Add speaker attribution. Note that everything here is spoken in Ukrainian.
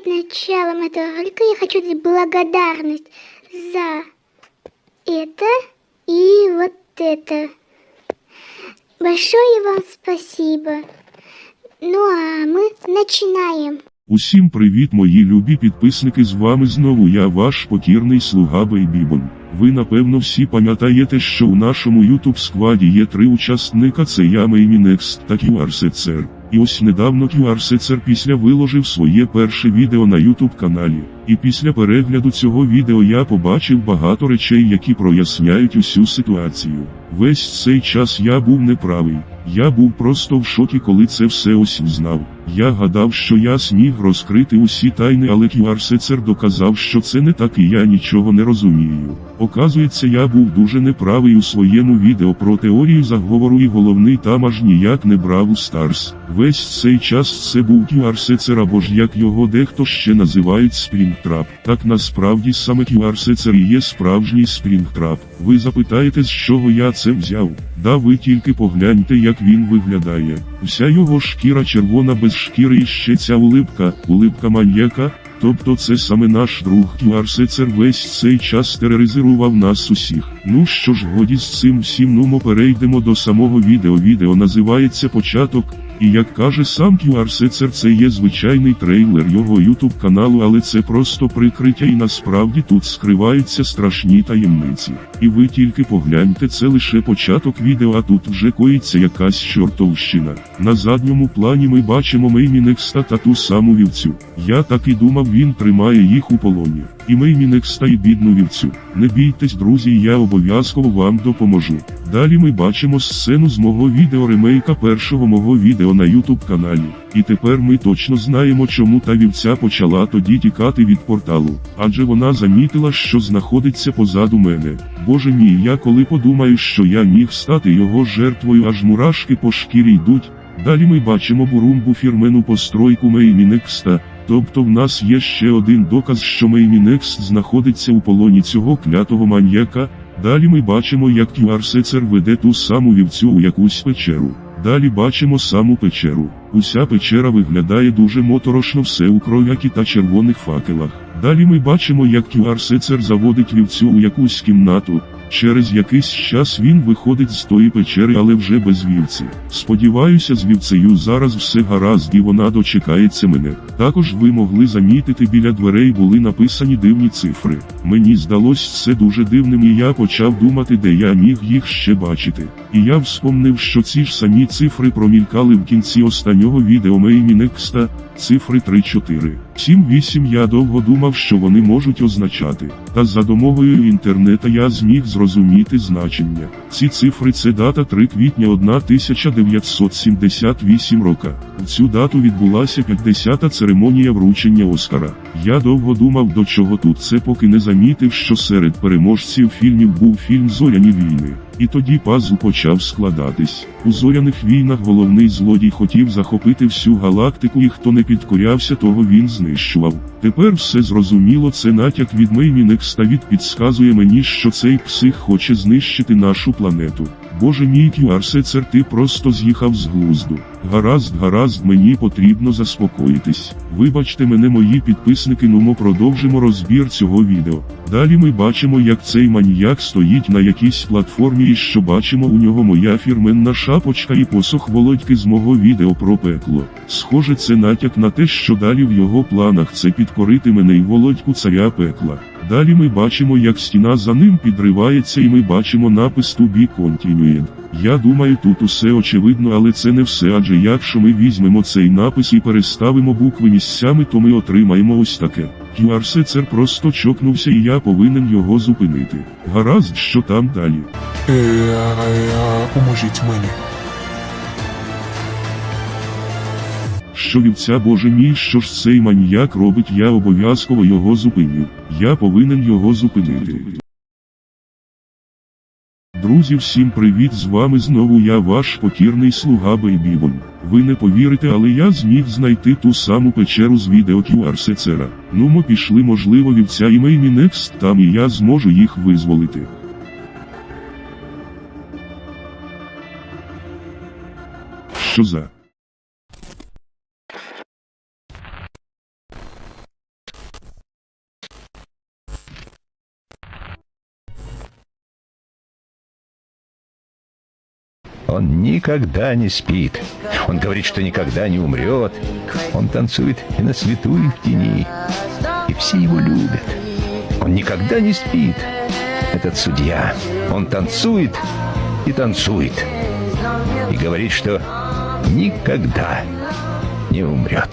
Speaker 1: перед началом этого ролика я хочу дать благодарность за это и вот это. Большое вам спасибо. Ну а мы начинаем.
Speaker 2: Усім привіт, мої любі підписники. З вами знову я, ваш покірний слуга Бейбібон. Ви напевно всі пам'ятаєте, що у нашому YouTube складі є три учасника: це я, Меймінекс та QRSCR. І ось недавно QRSCR після виложив своє перше відео на YouTube каналі. І після перегляду цього відео я побачив багато речей, які проясняють усю ситуацію. Весь цей час я був неправий. Я був просто в шокі, коли це все ось знав. Я гадав, що я зміг розкрити усі тайни, але QRSCR доказав, що це не так і я нічого не розумію. Оказується, я був дуже неправий у своєму відео про теорію заговору і головний там аж ніяк не брав у Старс. Весь цей час це був QRSCR або ж як його дехто ще називають Springtrap. Так насправді саме QRSCR і є справжній Springtrap. Ви запитаєте, з чого я це взяв? Да ви тільки погляньте, як він виглядає. Вся його шкіра червона без шкіри і ще ця улипка, улипка маньяка. Тобто це саме наш друг QRSCR весь цей час тероризував нас усіх. Ну що ж, годі з цим всім нумо перейдемо до самого відео. Відео називається Початок. І як каже сам QRSCR, це є звичайний трейлер його YouTube каналу, але це просто прикриття і насправді тут скриваються страшні таємниці. І ви тільки погляньте, це лише початок відео, а тут вже коїться якась чортовщина. На задньому плані ми бачимо Меймінекста та ту саму вівцю. Я так і думав, він тримає їх у полоні. І Меймінекста і бідну вівцю. Не бійтесь, друзі, я обов'язково вам допоможу. Далі ми бачимо сцену з мого відео ремейка першого мого відео на YouTube каналі. І тепер ми точно знаємо, чому та вівця почала тоді тікати від порталу. Адже вона замітила, що знаходиться позаду мене. Боже мій, я коли подумаю, що я міг стати його жертвою, аж мурашки по шкірі йдуть. Далі ми бачимо бурумбу фірмену постройку Меймінекста. Тобто в нас є ще один доказ, що Меймінекст знаходиться у полоні цього клятого маньяка. Далі ми бачимо, як QRSCR веде ту саму вівцю у якусь печеру. Далі бачимо саму печеру. Уся печера виглядає дуже моторошно все у кров'які та червоних факелах. Далі ми бачимо, як QRSCR заводить вівцю у якусь кімнату. Через якийсь час він виходить з тої печери, але вже без вівці. Сподіваюся, з вівцею зараз все гаразд і вона дочекається мене. Також ви могли замітити біля дверей були написані дивні цифри. Мені здалось це дуже дивним, і я почав думати, де я міг їх ще бачити. І я вспомнив, що ці ж самі цифри промількали в кінці останнього відео Меймінекста, цифри 3-4. 7-8 я довго думав, що вони можуть означати. Та за допомогою інтернета я зміг зрозуміти значення. Ці цифри це дата 3 квітня 1978 рока. В цю дату відбулася 50-та церемонія вручення Оскара. Я довго думав, до чого тут це, поки не замітив, що серед переможців фільмів був фільм Зоряні війни. І тоді пазл почав складатись. У зоряних війнах головний злодій хотів захопити всю галактику, і хто не підкорявся, того він знищував. Тепер все зрозуміло, це натяк від Меймінекста від підсказує мені, що цей псих хоче знищити нашу планету. Боже мій QRSCR, ти просто з'їхав з глузду. Гаразд, гаразд, мені потрібно заспокоїтись. Вибачте мене, мої підписники, ну ми продовжимо розбір цього відео. Далі ми бачимо, як цей маніяк стоїть на якійсь платформі, і що бачимо у нього моя фірменна шапочка і посох володьки з мого відео про пекло. Схоже, це натяк на те, що далі в його планах це підкорити мене і володьку царя пекла. Далі ми бачимо, як стіна за ним підривається, і ми бачимо напис «To be continued». Я думаю, тут усе очевидно, але це не все, адже якщо ми візьмемо цей напис і переставимо букви місцями, то ми отримаємо ось таке. QRSCR просто чокнувся і я повинен його зупинити. Гаразд, що там далі.
Speaker 3: Е, поможіть мені.
Speaker 2: Що вівця боже мій, що ж цей маніяк робить, я обов'язково його зупиню. Я повинен його зупинити. Друзі, всім привіт! З вами знову я, ваш покірний слуга Бейбібон. Ви не повірите, але я зміг знайти ту саму печеру з відео QRSCR. Ну ми пішли, можливо, вівця і Меймінекст там і я зможу їх визволити. Що за?
Speaker 4: Он никогда не спит. Он говорит, что никогда не умрет. Он танцует и на свету, и в тени. И все его любят. Он никогда не спит. Этот судья. Он танцует и танцует. И говорит, что никогда не умрет.